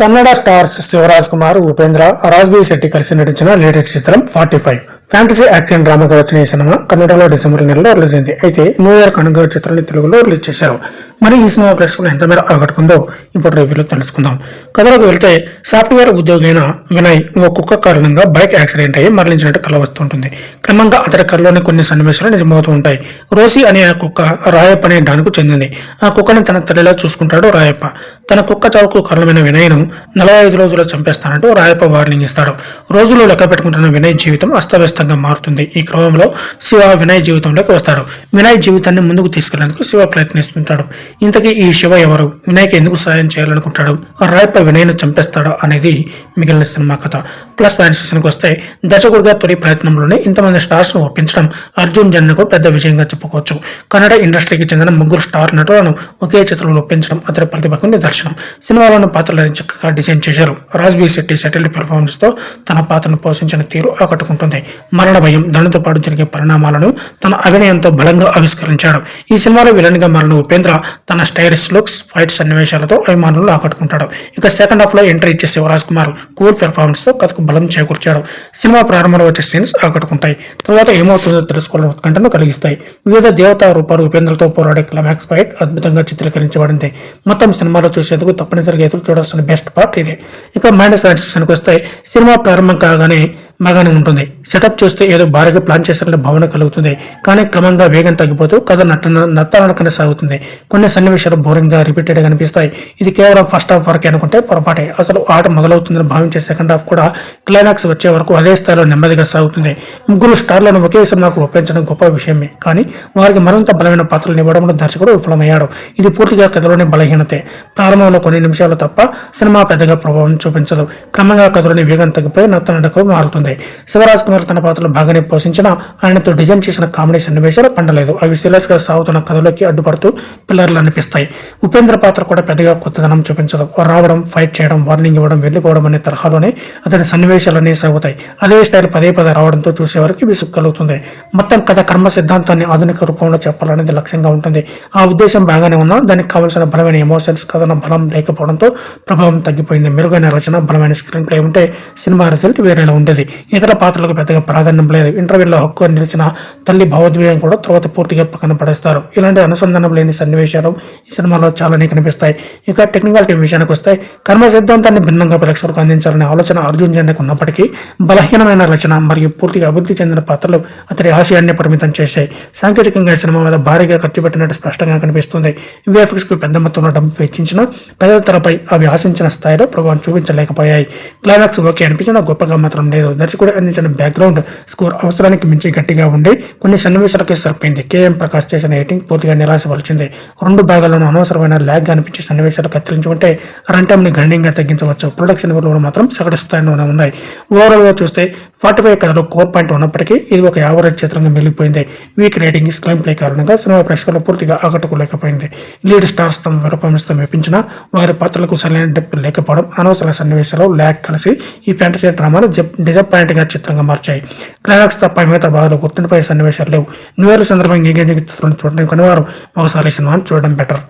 Kannada stars Shivaraj Kumar Upendra Raj B Shetty కలిసి నటించిన latest చిత్రం ఫార్టీ ఫైవ్. ఫ్యాంటసీ యాక్షన్ డ్రామాగా వచ్చిన ఈ సినిమా కన్నడలో డిసెంబర్ నెలలో రిలీజ్ అయింది. అయితే న్యూ ఇయర్ కనుగోలు చిత్రాన్ని తెలుగులో రిలీజ్ చేశారు. మరి ఈ సినిమా ప్రేక్షకులు ఎంత మేర ఆకట్టుకుందో ఇప్పుడు రివ్యూలో తెలుసుకుందాం. కథలోకి వెళ్తే సాఫ్ట్వేర్ ఉద్యోగి అయిన వినయ్ ఓ కుక్క కారణంగా బైక్ యాక్సిడెంట్ అయ్యి మరణించినట్టు కల వస్తుంటుంది. క్రమంగా అతడి కళ్ళలోని కొన్ని సన్నివేశాలు నిజమవుతూ ఉంటాయి. రోసి అనే ఆ కుక్క రాయప్ప అనే డాన్కు చెందింది. ఆ కుక్కని తన తల్లిలా చూసుకుంటాడు రాయప్ప. తన కుక్క చావుకు కారణమైన వినయ్ను నలభై ఐదు రోజుల్లో చంపేస్తానంటూ రాయప్ప వార్నింగ్ ఇస్తాడు. రోజులు లెక్క పెట్టుకుంటున్న వినయ్ జీవితం అస్తవ్యస్తంగా మారుతుంది. ఈ క్రమంలో శివ వినయ్ జీవితంలోకి వస్తాడు. వినయ్ జీవితాన్ని ముందుకు తీసుకెళ్ళేందుకు శివ ప్రయత్నిస్తుంటాడు. ఇంతకీ ఈ శివ ఎవరు? వినయ్కి ఎందుకు సాయం చేయాలనుకుంటాడు? రాయప్ప వినయ్ను చంపేస్తాడా అనేది మిగిలిన సినిమా కథ. ప్లస్ పాయింట్ సెషన్కి వస్తే దర్శకుడిగా తొలి ప్రయత్నంలోనే ఇంతమంది స్టార్స్ను ఒప్పించడం అర్జున్ జన్కు పెద్ద విజయంగా చెప్పుకోవచ్చు. కన్నడ ఇండస్ట్రీకి చెందిన ముగ్గురు స్టార్ నటులను ఒకే చిత్రంలో ఒప్పించడం అతని ప్రతిభకు నిదర్శనం. సినిమాలోని పాత్రలను చక్కగా డిజైన్ చేశారు. రాజ్బీ శెట్టి సెటిల్డ్ పెర్ఫార్మెన్స్తో తన పాత్రను పోషించిన తీరు ఆకట్టుకుంటుంది. మరణ భయం దానితో పాటు జరిగే పరిణామాలను తన అభినయంతో బలంగా ఆవిష్కరించాడు. ఈ సినిమాలో విలన్గా మరణ మారిన ఉపేంద్ర తన స్టైలిష్ లుక్స్ ఫైట్ సన్నివేశాలతో అభిమానులు ఆకట్టుకుంటాడు. ఇక సెకండ్ హాఫ్లో ఎంట్రీ ఇచ్చే శివరాజ్ కుమార్ కూల్ పెర్ఫార్మెన్స్తో కథకు బలం చేకూర్చాడు. సినిమా ప్రారంభంలో వచ్చే సీన్స్ ఆకట్టుకుంటాయి. తర్వాత ఏమవుతుందో తెలుసుకోవాలని ఉత్కంఠను కలిగిస్తాయి. వివిధ దేవతా రూపాలు ఉపేంద్రతో పోరాడే క్లమాక్స్ ఫైట్ అద్భుతంగా చిత్రీకరించబడింది. మొత్తం సినిమాలో చూసేందుకు తప్పనిసరిగా ఎదురు చూడాల్సిన బెస్ట్ పార్ట్ ఇది. ఇక మైనస్ పాయింట్స్ వస్తే సినిమా ప్రారంభం కాగానే మగానే ఉంటుంది. సెటప్ చూస్తే ఏదో భారీగా ప్లాన్ చేసినట్టు భావన కలుగుతుంది. కానీ క్రమంగా వేగం తగ్గిపోతూ కథ నటన నత్తనడకనే సాగుతుంది కొన్ని సన్నివేశాలు బోరింగ్గా రిపీటెడ్ కనిపిస్తాయి. అనిపిస్తాయి ఇది కేవలం ఫస్ట్ హాఫ్ వరకే అనుకుంటే పొరపాటే. అసలు ఆట మొదలవుతుందని భావించే సెకండ్ హాఫ్ కూడా క్లైమాక్స్ వచ్చే వరకు అదే స్థాయిలో నెమ్మదిగా సాగుతుంది. ముగ్గురు స్టార్లను ఒకే సినిమాకు ఒప్పించడం గొప్ప విషయమే. కానీ వారికి మరింత బలమైన పాత్రలు ఇవ్వడంలో దర్శకుడు విఫలమయ్యాడు. ఇది పూర్తిగా కథలోని బలహీనతే. ప్రారంభంలో కొన్ని నిమిషాలు తప్ప సినిమా పెద్దగా ప్రభావం చూపించదు. క్రమంగా కథలోని వేగం తగ్గిపోయి నత్తనడకు మారుతుంది. శివరాజ్ కుమార్ తన పాత్రలు బాగానే పోషించిన ఆయనతో డిజైన్ చేసిన కామెడీ సన్నివేశాలు పండలేదు. అవి సీరియస్గా సాగుతున్న కథలోకి అడ్డుపడుతూ పిల్లర్లు అనిపిస్తాయి. ఉపేంద్ర పాత్ర కూడా పెద్దగా కొత్తదనం చూపించదు. రావడం ఫైట్ చేయడం వార్నింగ్ ఇవ్వడం వెళ్ళిపోవడం అనే తరహాలోనే అతని సన్నివేశం సన్నివేశాలన్నీ సాగుతాయి. అదే స్టైల్ పదే పదే రావడంతో చూసేవారికి విసుగు కలుగుతుంది మొత్తం కథ కర్మ సిద్ధాంతాన్ని ఆధునిక రూపంలో చెప్పాలనేది లక్ష్యంగా ఉంటుంది. ఆ ఉద్దేశం బాగానే ఉన్నా దానికి కావలసిన బలమైన ఎమోషన్స్ కథన బలం లేకపోవడంతో ప్రభావం తగ్గిపోయింది. మెరుగైన రచన బలమైన స్క్రీన్ ప్లే ఉంటే సినిమా రిజల్ట్ వేరేలా ఉండేది. ఇతర పాత్రలకు పెద్దగా ప్రాధాన్యం లేదు. ఇంటర్వ్యూలో హక్కు నిలిచిన తల్లి భావోద్వేగం కూడా తర్వాత పూర్తిగా పక్కన పడేస్తారు. ఇలాంటి అనుసంధానం లేని సన్నివేశాలు ఈ సినిమాలో చాలానే కనిపిస్తాయి. ఇక టెక్నికాలిటీ విషయానికి వస్తే కర్మ సిద్ధాంతాన్ని భిన్నంగా ప్రేక్షకులకు అందించాలనే ఆలోచన అర్జున్ జన్యకు ఉన్నప్పటికీ బలహీనమైన రచన మరియు పూర్తిగా అభివృద్ధి చెందిన పాత్రలు అతడి ఆశయాన్ని పరిమితం చేశాయి. సాంకేతికంగా సినిమా మీద భారీగా ఖర్చు పెట్టినట్టు స్పష్టంగా కనిపిస్తుంది. VFX కు పెద్ద మొత్తంలో డబ్బు వెచ్చించిన పెద్ద తెరపై అవి ఆశించిన స్థాయిలో ప్రభావం చూపించలేకపోయాయి. క్లైమాక్స్ ఓకే అనిపించిన గొప్పగా మాత్రం లేదు. దర్శకుడు అందించిన బ్యాక్గ్రౌండ్ స్కోర్ అవసరానికి మించి గట్టిగా ఉండి కొన్ని సన్నివేశాలకే సరిపోయింది. కేఎం ప్రకాష్ చేసిన ఎడిటింగ్ పూర్తిగా నిరాశపరిచింది. రెండు భాగాల్లోనూ అనవసరమైన ల్యాగ్ అనిపించే సన్నివేశాలు కత్తిరించుకుంటే రన్ టైంని గణనీయంగా తగ్గించవచ్చు. ప్రొడక్షన్ విలువలు మాత్రం సగటు స్థాయిలోనే ఉన్నాయి. ఓవరాల్గా చూస్తే ఫార్టీ ఫైవ్ కథలో కోర్ పాయింట్ ఉన్నప్పటికీ ఇది ఒక యావరేజ్ చిత్రంగా మిగిలిపోయింది. వీక్ రేటింగ్ స్క్రీన్ ప్లే కారణంగా సినిమా ప్రేక్షకులు పూర్తిగా ఆకట్టుకోలేకపోయింది. లీడ్ స్టార్స్ తమ పెర్ఫార్మెన్స్తో మెప్పించిన వారి పాత్రలకు సరైన డెప్త్ లేకపోవడం అనవసర సన్నివేశాలు ల్యాగ్ కలిసి ఈ ఫ్యాంటసీ డ్రామాను డిజపాయింట్గా చిత్రంగా మార్చాయి. క్లైమాక్స్ తప్ప మిగతా భాగాలు గుర్తుండిపోయే సన్నివేశాలు లేవు. న్యూ ఇయర్ సందర్భంగా ఎంగేజింగ్ చిత్రం చూడడం కొనివారు ఒకసారి సినిమాను చూడడం బెటర్.